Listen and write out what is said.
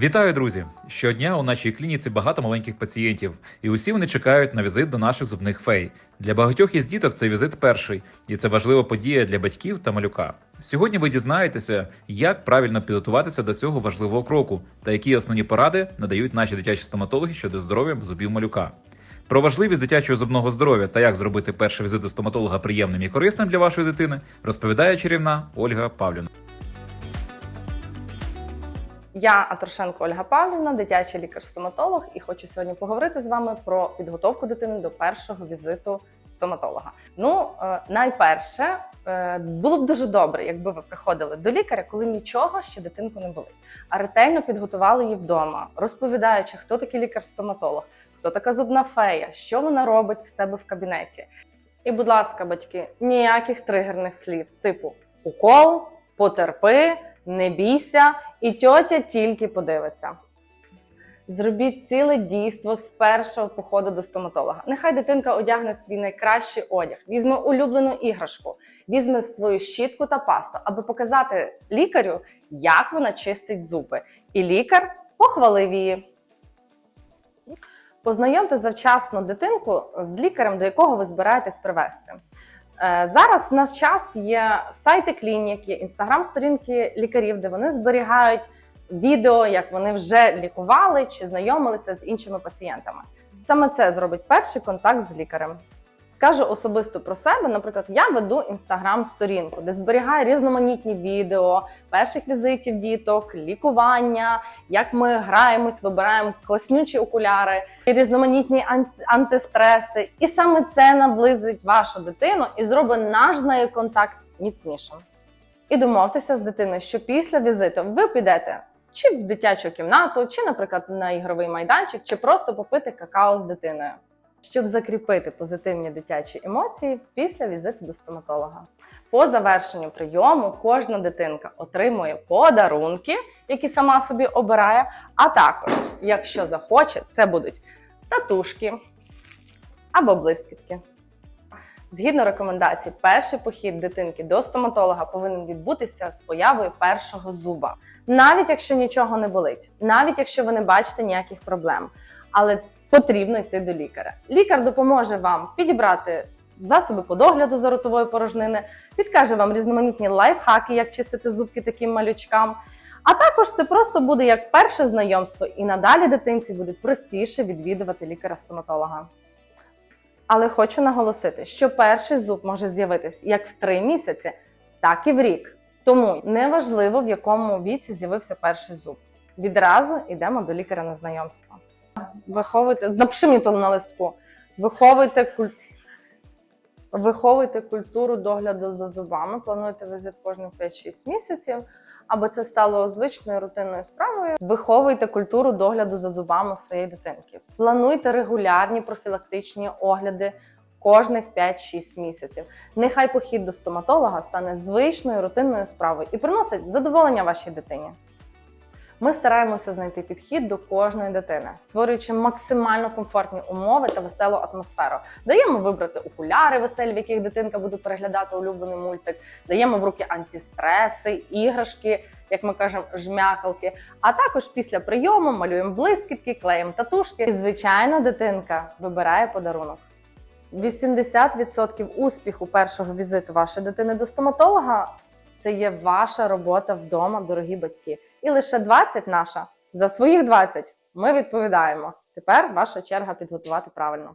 Вітаю, друзі! Щодня у нашій клініці багато маленьких пацієнтів, і усі вони чекають на візит до наших зубних фей. Для багатьох із діток цей візит перший, і це важлива подія для батьків та малюка. Сьогодні ви дізнаєтеся, як правильно підготуватися до цього важливого кроку та які основні поради надають наші дитячі стоматологи щодо здоров'я зубів малюка. Про важливість дитячого зубного здоров'я та як зробити перший візит до стоматолога приємним і корисним для вашої дитини, розповідає чарівна Ольга Павлівна. Я Атрошенко Ольга Павлівна, дитячий лікар-стоматолог, і хочу сьогодні поговорити з вами про підготовку дитини до першого візиту стоматолога. Ну, е, найперше, е, було б дуже добре, якби ви приходили до лікаря, коли нічого ще дитинку не болить, а ретельно підготували її вдома, розповідаючи, хто такий лікар-стоматолог, хто така зубна фея, що вона робить в себе в кабінеті. І, будь ласка, батьки, ніяких тригерних слів, типу укол, потерпи, не бійся, і тьотя тільки подивиться. Зробіть ціле дійство з першого походу до стоматолога. Нехай дитинка одягне свій найкращий одяг, візьме улюблену іграшку, візьме свою щітку та пасту, аби показати лікарю, як вона чистить зуби. І лікар похвалив її. Познайомте завчасно дитинку з лікарем, до якого ви збираєтесь привести. Е, Зараз в нас час є сайти клінік, є інстаграм-сторінки лікарів, де вони зберігають відео, як вони вже лікували чи знайомилися з іншими пацієнтами. Саме це зробить перший контакт з лікарем. Скажу особисто про себе. Наприклад, я веду інстаграм-сторінку, де зберігаю різноманітні відео перших візитів діток, лікування, як ми граємось, вибираємо класнючі окуляри, різноманітні антистреси. І саме це наблизить вашу дитину і зробить наш з нею контакт міцнішим. І домовтеся з дитиною, що після візиту ви підете чи в дитячу кімнату, чи, наприклад, на ігровий майданчик, чи просто попити какао з дитиною, щоб закріпити позитивні дитячі емоції після візиту до стоматолога. По завершенню прийому кожна дитинка отримує подарунки, які сама собі обирає. А також, якщо захоче, це будуть татушки або блискітки. Згідно рекомендацій, перший похід дитинки до стоматолога повинен відбутися з появою першого зуба, навіть якщо нічого не болить, навіть якщо ви не бачите ніяких проблем. Але потрібно йти до лікаря. Лікар допоможе вам підібрати засоби по догляду за ротової порожнини, підкаже вам різноманітні лайфхаки, як чистити зубки таким малючкам. А також це просто буде як перше знайомство, і надалі дитинці буде простіше відвідувати лікаря-стоматолога. Але хочу наголосити, що перший зуб може з'явитись як в три місяці, так і в рік. Тому неважливо, в якому віці з'явився перший зуб. Відразу йдемо до лікаря на знайомство. Виховуйте, напиши мені то на листку. Виховуйте куль... Виховуйте культуру догляду за зубами. Плануйте візит кожних 5-6 місяців, аби це стало звичною рутинною справою. Виховуйте культуру догляду за зубами своєї дитинки. Плануйте регулярні профілактичні огляди кожних 5-6 місяців. Нехай похід до стоматолога стане звичною рутинною справою і приносить задоволення вашій дитині. Ми стараємося знайти підхід до кожної дитини, створюючи максимально комфортні умови та веселу атмосферу. Даємо вибрати окуляри веселі, в яких дитинка буде переглядати улюблений мультик. Даємо в руки антистреси, іграшки, як ми кажемо, жмякалки. А також після прийому малюємо блискітки, клеїмо татушки. І звичайно, дитинка вибирає подарунок. 80% успіху першого візиту вашої дитини до стоматолога це є ваша робота вдома, дорогі батьки. І лише 20 наша. За своїх 20 ми відповідаємо. Тепер ваша черга підготувати правильно.